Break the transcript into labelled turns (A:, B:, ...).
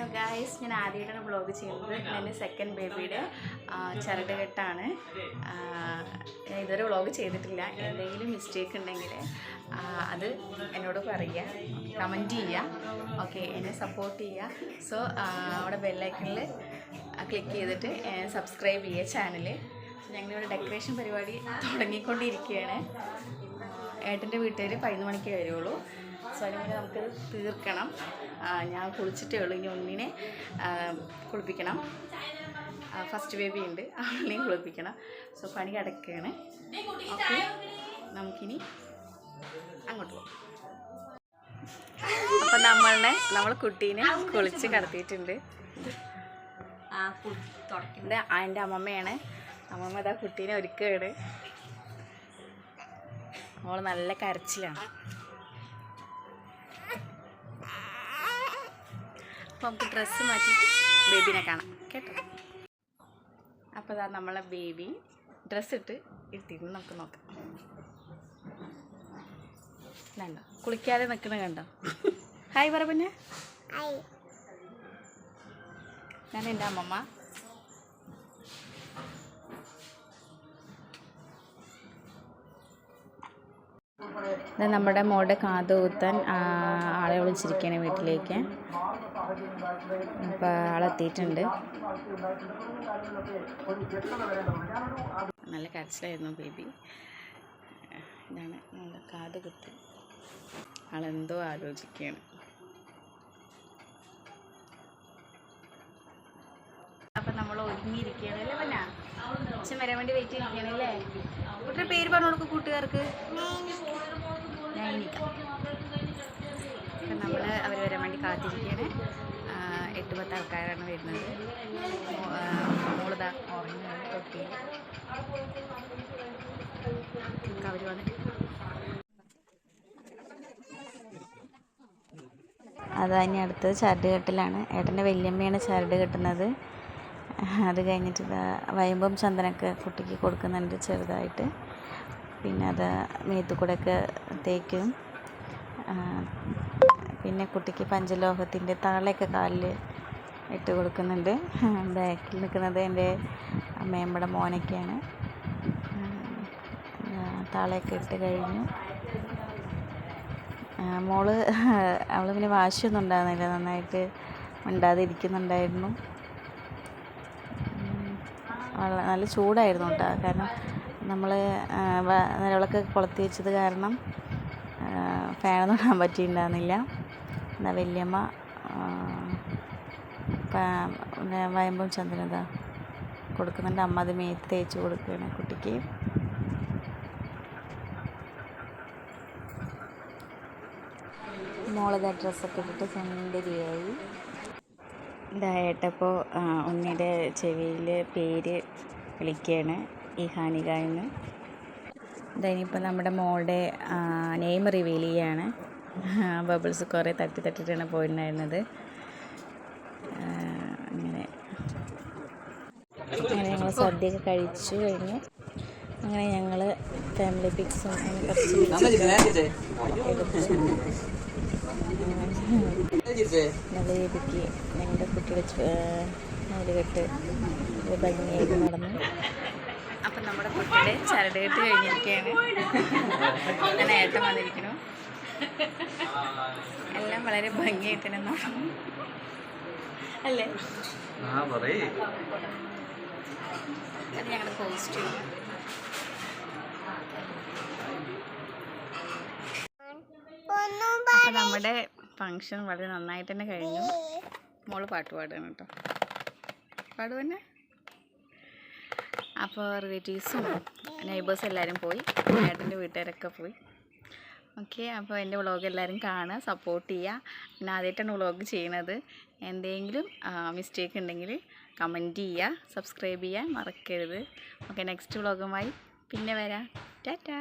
A: Hello guys ഞാൻ ആദ്യമായിട്ടാണ് blog ചെയ്യുന്നത്. എന്റെ സെക്കൻഡ് ബേബിയുടെ ചരടുകെട്ടാണ് ഞാൻ ഇതുവരെ വ്ളോഗ് ചെയ്തിട്ടില്ല. എന്തെങ്കിലും മിസ്റ്റേക്ക് ഉണ്ടെങ്കിൽ അത് എന്നോട് പറയുക കമന്റ് ചെയ്യുക ഓക്കെ എന്നെ സപ്പോർട്ട് ചെയ്യുക സോ അവിടെ ബെല്ലൈക്കണിൽ ക്ലിക്ക് ചെയ്തിട്ട് സബ്സ്ക്രൈബ് ചെയ്യുക ചാനൽ ഞങ്ങളിവിടെ ഡെക്കറേഷൻ പരിപാടി തുടങ്ങിക്കൊണ്ടിരിക്കുകയാണ്. ഏട്ടന്റെ വീട്ടുകാർ പതിനൊന്ന് മണിക്ക് വരുള്ളൂ. സോ അതിന് മുന്നേ നമുക്കത് തീർക്കണം. ഞാൻ കുളിച്ചിട്ടേ ഉള്ളൂ. ഇനി ഒന്നിനെ കുളിപ്പിക്കണം. ഫസ്റ്റ് ബേബി ഉണ്ട്. അവളെയും കുളിപ്പിക്കണം. സോ പണി കിടക്കുകയാണ്. ഓക്കെ നമുക്കിനി അങ്ങോട്ട് പോകാം. അപ്പം നമ്മളെ നമ്മൾ കുട്ടീനെ കുളിച്ച് കിടത്തിയിട്ടുണ്ട്. എന്റെ അമ്മമ്മയാണ്. അമ്മമ്മ ഇതാ കുട്ടീനെ ഒരുക്കുകയാണ്. മോൾ നല്ല കരച്ചിലാണ്. അപ്പോൾ നമുക്ക് ഡ്രസ്സ് മാറ്റിയിട്ട് ബേബീനെ കാണാം കേട്ടോ? അപ്പോൾ ഇതാ നമ്മളെ ബേബി ഡ്രസ്സ് ഇട്ട് ഇട്ടിരുന്നു. നമുക്ക് നോക്കാം. കണ്ടോ? കുളിക്കാതെ നിൽക്കണ കണ്ടോ? ഹായ് പറ പിന്നെ. ഞാൻ എന്റെ അമ്മമ്മ. ഇത് നമ്മുടെ മോളുടെ കാത് കുത്താൻ ആളെ വിളിച്ചിരിക്കുകയാണ് വീട്ടിലേക്ക്. അപ്പോൾ ആളെത്തിയിട്ടുണ്ട് നല്ല കരച്ചിലായിരുന്നു ബേബി. ഇതാണ് നമ്മുടെ കാത് കുത്ത് ആളെന്തോ ആലോചിക്കുകയാണ്. അപ്പം നമ്മൾ ഒരുങ്ങിയിരിക്കുകയാണ് അല്ലേ പിന്നെ? അച്ഛൻ വരാൻ വേണ്ടി വെയിറ്റ് ചെയ്തിരിക്കുകയാണ് അല്ലേ? കുട്ടിയുടെ പേര് പറഞ്ഞു കൊടുക്കും കൂട്ടുകാർക്ക്. നൈനിക അപ്പം നമ്മൾ അവർ വരാൻ വേണ്ടി കാത്തിരിക്കുകയാണ്. എട്ട് പത്ത് ആൾക്കാരാണ് വരുന്നത്. മോളിതാ ഉറങ്ങുകയാണ് തൊട്ടിയിൽ അവർ വന്നിട്ട് അത് ഇനി അടുത്തത് ചരട് കെട്ടലാണ്. ഏട്ടന്റെ വല്യമ്മയാണ് ചരട് കെട്ടുന്നത്. അത് കഴിഞ്ഞിട്ട് വയമ്പം ചന്ദനമൊക്കെ കുട്ടിക്ക് കൊടുക്കുന്നുണ്ട് ചെറുതായിട്ട്. പിന്നെ അത് മേത്തു കൂടെയൊക്കെ തേക്കും പിന്നെ കുട്ടിക്ക് പഞ്ചലോഹത്തിന്റെ താളയൊക്കെ കാലിൽ ഇട്ട് കൊടുക്കുന്നുണ്ട്. ബാക്കിൽ നിൽക്കുന്നത് എന്റെ അമ്മയമ്മയുടെ മോനൊക്കെയാണ്. താളെയൊക്കെ ഇട്ട് കഴിഞ്ഞു. മോൾ അവൾ പിന്നെ വാശിയൊന്നും ഉണ്ടാകുന്നില്ല നന്നായിട്ട് മിണ്ടാതെ ഇരിക്കുന്നുണ്ടായിരുന്നു നല്ല ചൂടായിരുന്നു കേട്ടോ. കാരണം നമ്മൾ നിലവിളക്ക് കൊളുത്തി വെച്ചത് കാരണം ഫാനൊന്നും ഇടാൻ പറ്റിയിട്ടുണ്ടായിരുന്നില്ല. എന്താ വല്യമ്മ വയമ്പും ചന്ദ്രനത കൊടുക്കുന്നുണ്ട്. അമ്മ അത് മേത്ത് തേച്ച് കൊടുക്കുകയാണ് കുട്ടിക്ക്. മോളത് ഡ്രസ്സൊക്കെ ഇട്ടിട്ട് സുന്ദരിയായി ഇതായിട്ടപ്പോൾ ഉണ്ണിയുടെ ചെവിയിൽ പേര് വിളിക്കുകയാണ്. ഈ ഹാനിക എന്ന് ഇതതിനിപ്പോൾ നമ്മുടെ മോളുടെ നെയിം റിവീൽ ചെയ്യാണ്. ബബിൾസ് കുറേ തട്ടി തട്ടിയിട്ടാണ് പോയിട്ടുണ്ടായിരുന്നത്. അങ്ങനെ. അങ്ങനെ ഞങ്ങൾ സദ്യയൊക്കെ കഴിച്ചു കഴിഞ്ഞു. അങ്ങനെ ഞങ്ങൾ ഫാമിലി പിക്സും നല്ല രീതിക്ക് ഞങ്ങളുടെ കുട്ടിയുടെ നൂലുകെട്ട് ഭംഗിയായിട്ട് നടന്നു. അപ്പം നമ്മുടെ കുട്ടിയുടെ ചരടുകെട്ട് കഴിഞ്ഞിരിക്കുകയാണ്. അങ്ങനെ ഏട്ടം വന്നിരിക്കുന്നു. എല്ലാം വളരെ ഭംഗിയായിട്ട് തന്നെ അല്ലേ അത് ഞങ്ങളുടെ കോസ്റ്റ്യൂം അപ്പം നമ്മുടെ ഫങ്ഷൻ വളരെ നന്നായിട്ട് തന്നെ കഴിഞ്ഞു. മോൾ പാട്ട് പാടുകയാണ് കേട്ടോ. പാടുവന്നെ? അപ്പോൾ റിലേറ്റീവ്സും നെയ്ബേഴ്സും എല്ലാവരും പോയി. ഏട്ടന്റെ വീട്ടുകാരൊക്കെ പോയി. ഓക്കെ അപ്പോൾ എന്റെ വ്ളോഗ് എല്ലാവരും കാണുക സപ്പോർട്ട് ചെയ്യുക. പിന്നെ ആദ്യമായിട്ടാണ് വ്ളോഗ് ചെയ്യണത് എന്തെങ്കിലും മിസ്റ്റേക്ക് ഉണ്ടെങ്കിൽ കമന്റ് ചെയ്യുക സബ്സ്ക്രൈബ് ചെയ്യാൻ മറക്കരുത്. ഓക്കെ നെക്സ്റ്റ് വ്ളോഗുമായി പിന്നെ വരാം. ടാറ്റാ